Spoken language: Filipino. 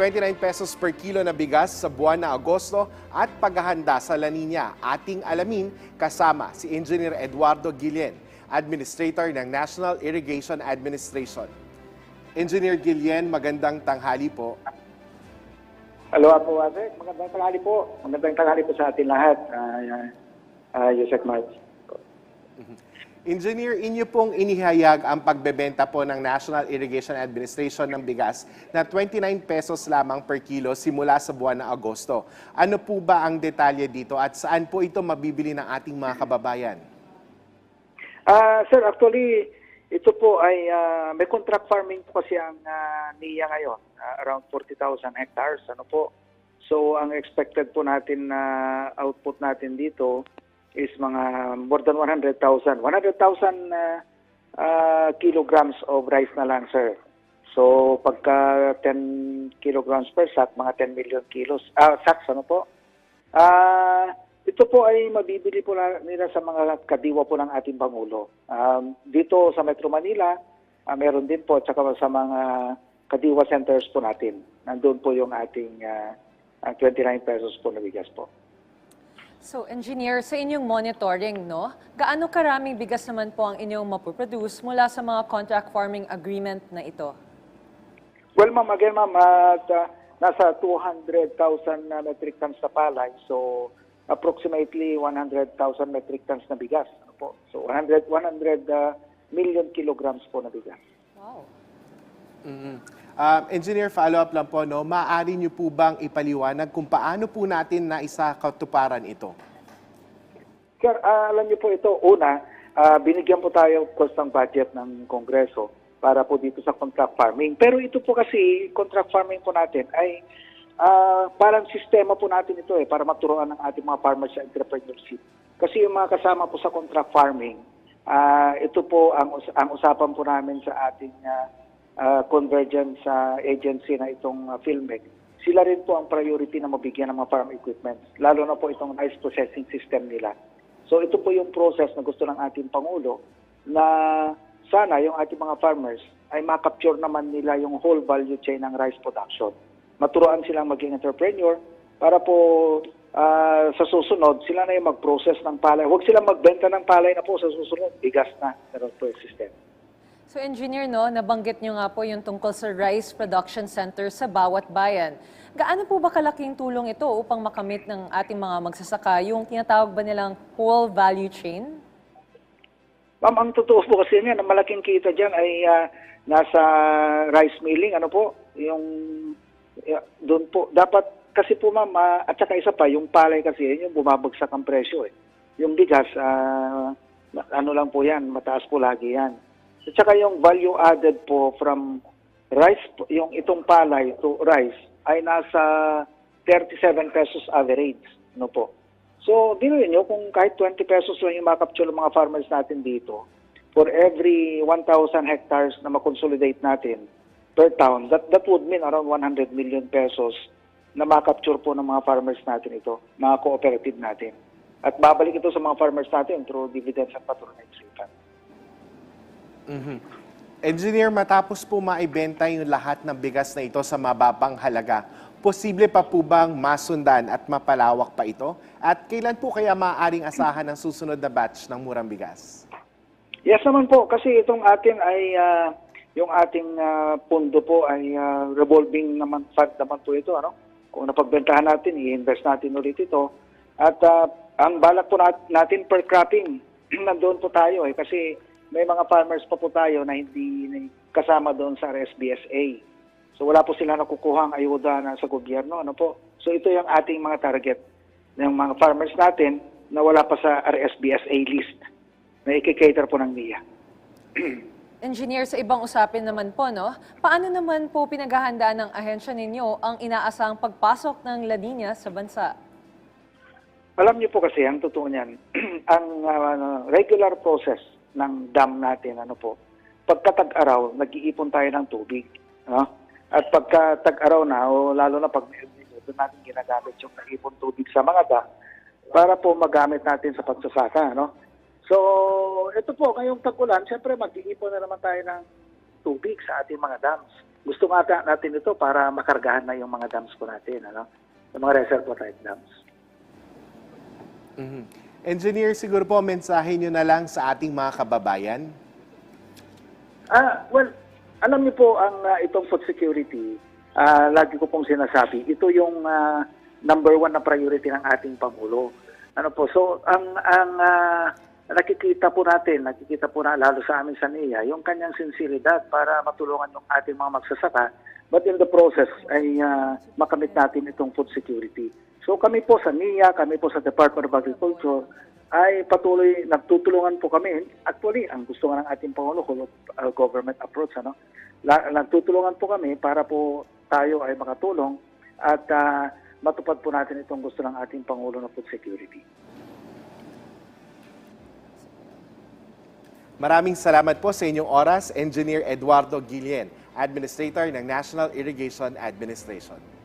29 pesos per kilo na bigas sa buwan na Agosto at paghahanda sa La Nina. Ating alamin kasama si Engineer Eduardo Guillen, Administrator ng National Irrigation Administration. Engineer Guillen, magandang tanghali po. Hello po, Ate. Magandang tanghali po. Magandang tanghali po sa atin lahat, uh, uh, Yusek March. Engineer, inyo pong inihayag ang pagbebenta po ng National Irrigation Administration ng bigas na 29 pesos lamang per kilo simula sa buwan ng Agosto. Ano po ba ang detalye dito at saan po ito mabibili ng ating mga kababayan? Ah, sir, actually, ito po ay ah, may contract farming po kasi ang uh, NIA ngayon, ah, around 40,000 hectares. Ano po? So, ang expected po natin na output natin dito is mga more than 100,000. 100,000 ah, ah, kilograms of rice na lang, sir. So, pagka 10 kilograms per sack, mga 10 million kilos, ah, sacks, ano po? Ah, ito po ay mabibili po nila sa mga kadiwa po ng ating Pangulo. Um, dito sa Metro Manila, ah, meron din po, tsaka sa mga kadiwa centers po natin. Nandun po yung ating ah, ah, 29 pesos po na bigas po. So, engineer, sa inyong monitoring, no, gaano karaming bigas naman po ang inyong mapoproduce mula sa mga contract farming agreement na ito? Well, ma'am, again, ma'am, at, ah, nasa 200,000 na metric tons na palay. So, approximately 100,000 metric tons na bigas. Ano po? So, 100, 100 ah, million kilograms po na bigas. Wow. Mhm. Um, engineer, follow-up lang po, no? maaari niyo po bang ipaliwanag kung paano po natin na isa katuparan ito? Sir, ah, alam niyo po ito, una, ah, binigyan po tayo of course ng budget ng Kongreso para po dito sa contract farming. Pero ito po kasi, contract farming po natin ay ah, parang sistema po natin ito eh, para maturuan ng ating mga farmers sa entrepreneurship. Kasi yung mga kasama po sa contract farming, ah, ito po ang, ang usapan po namin sa ating ah, ah, convergence ah, agency na itong uh, Filmec. Sila rin po ang priority na mabigyan ng mga farm equipment, lalo na po itong rice processing system nila. So ito po yung process na gusto ng ating Pangulo na sana yung ating mga farmers ay makapture naman nila yung whole value chain ng rice production. Maturuan silang maging entrepreneur para po ah, sa susunod sila na yung mag-process ng palay. Huwag silang magbenta ng palay na po sa susunod. Bigas na. Meron po yung system. So, engineer, no, nabanggit nyo nga po yung tungkol sa rice production center sa bawat bayan. Gaano po ba kalaking tulong ito upang makamit ng ating mga magsasaka yung tinatawag ba nilang whole value chain? Ma'am, ang totoo po kasi niyan, ang malaking kita dyan ay ah, nasa rice milling, ano po, yung yeah, doon po. Dapat kasi po ma'am, ah, at saka isa pa, yung palay kasi, yun yung bumabagsak ang presyo eh. Yung bigas, ma- ano lang po yan, mataas po lagi yan. At saka yung value added po from rice, yung itong palay to rice, ay nasa 37 pesos average, ano po. So, binuin nyo kung kahit 20 pesos lang yung makapture ng mga farmers natin dito, for every 1,000 hectares na makonsolidate natin per town, that, that would mean around 100 million pesos na makapture po ng mga farmers natin ito, mga cooperative natin. At babalik ito sa mga farmers natin through dividends and patronage refund. Mhm. Engineer, matapos po maibenta yung lahat ng bigas na ito sa mababang halaga, posible pa po bang masundan at mapalawak pa ito? At kailan po kaya maaaring asahan ang susunod na batch ng murang bigas? Yes naman po, kasi itong atin ay, ah, yung ating ah, pundo po ay ah, revolving naman fund naman po ito. Ano? Kung napagbentahan natin, i-invest natin ulit ito. At ah, ang balak po nat- natin per cropping, nandoon po tayo eh, kasi may mga farmers pa po tayo na hindi kasama doon sa RSBSA. So wala po sila nakukuha ang ayuda na sa gobyerno. Ano po? So ito yung ating mga target ng mga farmers natin na wala pa sa RSBSA list na ikikater po ng NIA. Engineer, sa ibang usapin naman po, no? Paano naman po pinaghahandaan ng ahensya ninyo ang inaasahang pagpasok ng La Nina sa bansa? Alam niyo po kasi, ang totoo niyan, ang ah, regular process ng dam natin, ano po, pagka tag-araw, nag-iipon tayo ng tubig. No? At pagka tag-araw na, o lalo na pag doon natin ginagamit yung nag-ipon tubig sa mga dam para po magamit natin sa pagsasaka. No? So, ito po, ngayong tag-ulan, siyempre mag-iipon na naman tayo ng tubig sa ating mga dams. gusto nga natin ito para makargahan na yung mga dams po natin, ano? Yung mga reservoir type dams. Mhm. Engineer, siguro po mensahe nyo na lang sa ating mga kababayan. Ah, well, alam niyo po ang ah, itong food security, ah, lagi ko pong sinasabi, ito yung ah, number one na priority ng ating Pangulo. Ano po, so ang ang ah, nakikita po natin, nakikita po na lalo sa amin sa NIA, yung kanyang sinseridad para matulungan yung ating mga magsasaka, but in the process ay ah, makamit natin itong food security. So kami po sa NIA, kami po sa Department of Agriculture, ay patuloy nagtutulungan po kami. Actually, ang gusto nga ng ating Pangulo, uh, government approach, ano? Nagtutulungan po kami para po tayo ay makatulong at ah, matupad po natin itong gusto ng ating Pangulo na food security. Maraming salamat po sa inyong oras, Engineer Eduardo Guillen, Administrator ng National Irrigation Administration.